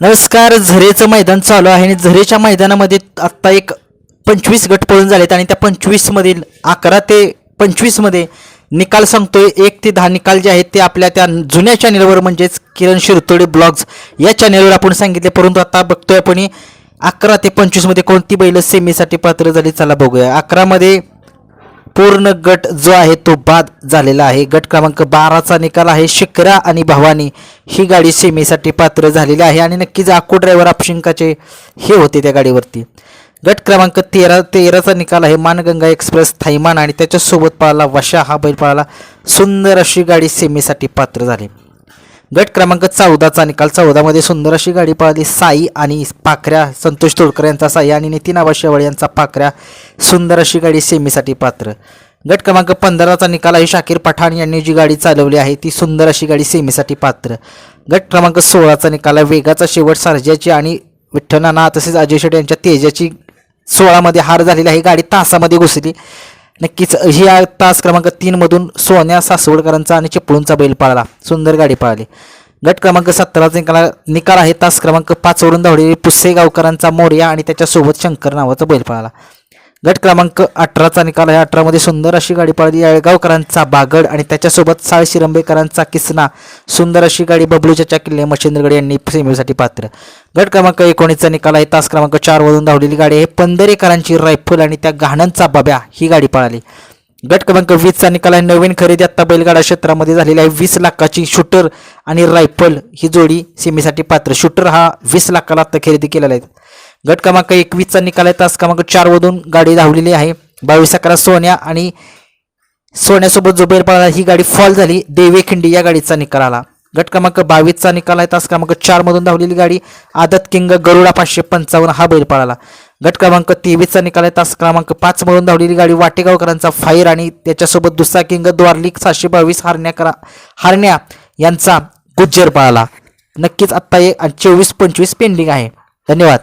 नमस्कार झरेचं मैदान चालू आहे आणि झरेच्या मैदानामध्ये आत्ता एक पंचवीस गट पळून झालेत आणि त्या पंचवीसमधील अकरा ते पंचवीसमध्ये निकाल सांगतोय. एक ते दहा निकाल जे आहेत ते आपल्या त्या जुन्या चॅनेलवर म्हणजेच किरण शिरतोडे ब्लॉग्स या चॅनेलवर आपण सांगितले. परंतु आता बघतोय आपण अकरा ते पंचवीसमध्ये कोणती बैल सेमीसाठी पात्र झाली? चला बघूया. अकरामध्ये पूर्ण गट जो आहे तो बाद झालेला आहे. गट क्रमांक बाराचा निकाल आहे. शिकरा आणि भवानी ही गाडी सेमीसाठी पात्र झालेली आहे आणि नक्कीच आखू ड्रायव्हर अपशिंकाचे हे होते त्या गाडीवरती. गट क्रमांक तेरा तेराचा निकाल आहे. मानगंगा एक्सप्रेस थैमान आणि त्याच्यासोबत पळाला वशा. हा बैल पळाला सुंदर अशी गाडी सेमीसाठी पात्र झाली. गट क्रमांक चौदाचा निकाल चौदामध्ये सुंदर अशी गाडी पळाली. साई आणि पाखऱ्या संतोष तोडकर यांचा साई आणि नितीन आबा यांचा पाखऱ्या सुंदर अशी गाडी सेमीसाठी पात्र. गट क्रमांक पंधराचा निकाल आहे शाकीर पठाण यांनी जी गाडी चालवली आहे ती सुंदर अशी गाडी सेमीसाठी पात्र. गट क्रमांक सोळाचा निकाल आहे वेगाचा शेवट सर्जाची आणि विठ्ठलनाना तसेच अजय शेट यांच्या तेजाची सोळामध्ये हार झालेली आहे. गाडी तासामध्ये घुसली. नक्कीच ही आ- तास क्रमांक तीनमधून सोन्या सासवडकरांचा आणि चिपळूणचा बैल पळाला. सुंदर गाडी पळाली. गट क्रमांक सतराचा निकाला निकाल आहे. तास क्रमांक पाचवरून धावलेली पुस्से गावकरांचा मोर्या आणि त्याच्यासोबत शंकर नावाचा बैल पळाला. गट क्रमांक अठराचा निकाल आहे. अठरामध्ये सुंदर अशी गाडी पळाली. येळगावकरांचा बागड आणि त्याच्यासोबत साळ शिरंबेकरांचा किसना. सुंदर अशी गाडी बबलूच्या किल्ले मच्छिंद्रगड यांनी सेमीसाठी पात्र. गट क्रमांक एकोणीसचा निकाल आहे. तास क्रमांक चारवरून धावलेली गाडी आहे. पंधरेकरांची रायफल आणि त्या घाणांचा बब्या ही गाडी पळाली. गट क्रमांक वीसचा निकाल आहे. नवीन खरेदी आत्ता बैलगाडा क्षेत्रामध्ये झालेली आहे. वीस लाखाची शूटर आणि रायफल ही जोडी सेमीसाठी पात्र. शूटर हा वीस लाखाला आत्ता खरेदी केलेला आहे. गट क्रमांक एकवीसचा निकाल आहे. तास क्रमांक चारमधून गाडी धावलेली आहे. बावीस अकरा सोन्या आणि सोन्यासोबत जो बैल पळाला ही गाडी फॉल झाली. देवे खिंडी या गाडीचा निकाल आला. गट क्रमांक बावीसचा निकाल आहे. तास क्रमांक चारमधून धावलेली गाडी आदत किंग गरुडा पाचशे पंचावन्न हा बैल पळाला. गट क्रमांक तेवीसचा निकाल आहे. तास क्रमांक पाचमधून धावलेली गाडी वाटेगावकरांचा फायर आणि त्याच्यासोबत दुसरा किंग द्वारलिक सातशे बावीस हारण्या करा हारण्या यांचा गुज्जर पळाला. नक्कीच आत्ता एक चोवीस पंचवीस पेंडिंग आहे. धन्यवाद.